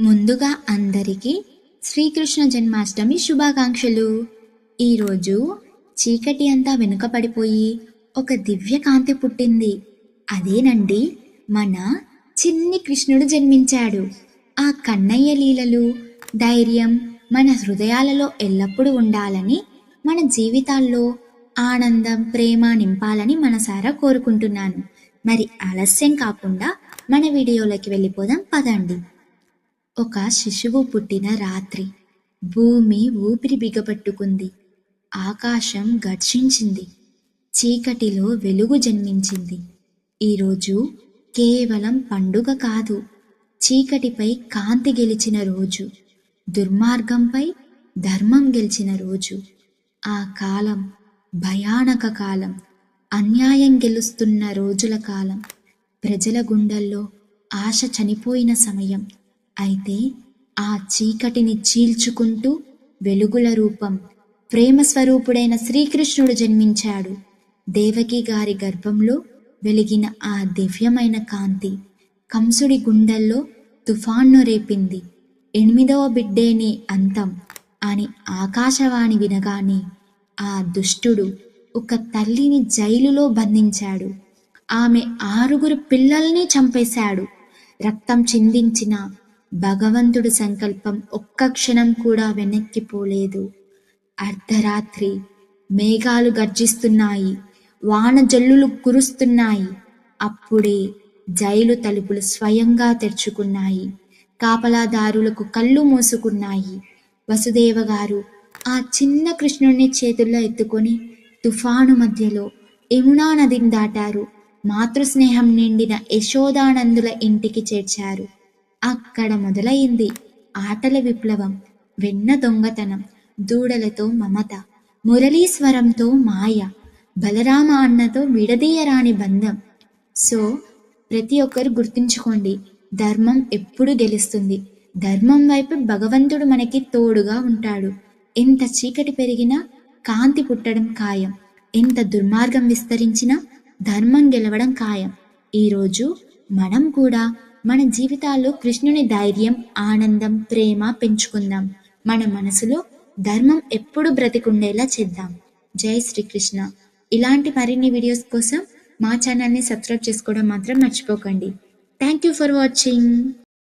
ముందుగా అందరికీ శ్రీకృష్ణ జన్మాష్టమి శుభాకాంక్షలు. ఈరోజు చీకటి అంతా వెనుకపడిపోయి ఒక దివ్య కాంతి పుట్టింది. అదేనండి మన చిన్ని కృష్ణుడు జన్మించాడు. ఆ కన్నయ్య లీలలు ధైర్యం మన హృదయాలలో ఎల్లప్పుడూ ఉండాలని మన జీవితాల్లో ఆనందం ప్రేమ నింపాలని మనసారా కోరుకుంటున్నాను. మరి ఆలస్యం కాకుండా మన వీడియోలోకి వెళ్ళిపోదాం పదండి. ఒక శిశువు పుట్టిన రాత్రి భూమి ఊపిరి బిగపట్టుకుంది. ఆకాశం గర్జించింది. చీకటిలో వెలుగు జన్మించింది. ఈరోజు కేవలం పండుగ కాదు చీకటిపై కాంతి గెలిచిన రోజు దుర్మార్గంపై ధర్మం గెలిచిన రోజు. ఆ కాలం భయానక కాలం అన్యాయం గెలుస్తున్న రోజుల కాలం. ప్రజల గుండెల్లో ఆశ చనిపోయిన సమయం. అయితే ఆ చీకటిని చీల్చుకుంటూ వెలుగుల రూపం ప్రేమ స్వరూపుడైన శ్రీకృష్ణుడు జన్మించాడు. దేవకి గారి గర్భంలో వెలిగిన ఆ దివ్యమైన కాంతి కంసుడి గుండెల్లో తుఫాన్ను రేపింది. ఎనిమిదవ బిడ్డేని అంతం అని ఆకాశవాణి వినగానే ఆ దుష్టుడు ఒక తల్లిని జైలులో బంధించాడు. ఆమె ఆరుగురు పిల్లల్ని చంపేశాడు. రక్తం చిందించిన భగవంతుడి సంకల్పం ఒక్క క్షణం కూడా వెనక్కిపోలేదు అర్ధరాత్రి మేఘాలు గర్జిస్తున్నాయి వాన జల్లులు కురుస్తున్నాయి. అప్పుడే జైలు తలుపులు స్వయంగా తెరుచుకున్నాయి. కాపలాదారులకు కళ్ళు మూసుకున్నాయి. వసుదేవ గారు ఆ చిన్న కృష్ణుడిని చేతుల్లో ఎత్తుకొని తుఫాను మధ్యలో యమునా నదిని దాటారు. మాతృస్నేహం నిండిన యశోదానందుల ఇంటికి చేర్చారు. అక్కడ మొదలైంది ఆటల విప్లవం వెన్న దొంగతనం దూడలతో మమత మురళీస్వరంతో మాయ బలరామ అన్నతో విడదీయరాని బంధం. సో ప్రతి ఒక్కరు గుర్తుంచుకోండి ధర్మం ఎప్పుడు గెలుస్తుంది. ధర్మం వైపు భగవంతుడు మనకి తోడుగా ఉంటాడు. ఎంత చీకటి పెరిగినా కాంతి పుట్టడం ఖాయం. ఎంత దుర్మార్గం విస్తరించినా ధర్మం గెలవడం ఖాయం. ఈరోజు మనం కూడా మన జీవితాల్లో కృష్ణుని ధైర్యం ఆనందం ప్రేమ పెంచుకుందాం. మన మనసులో ధర్మం ఎప్పుడు బ్రతికుండేలా చేద్దాం. జై శ్రీకృష్ణ. ఇలాంటి మరిన్ని వీడియోస్ కోసం మా ఛానల్ని సబ్స్క్రైబ్ చేసుకోవడం మాత్రం మర్చిపోకండి. Thank you for watching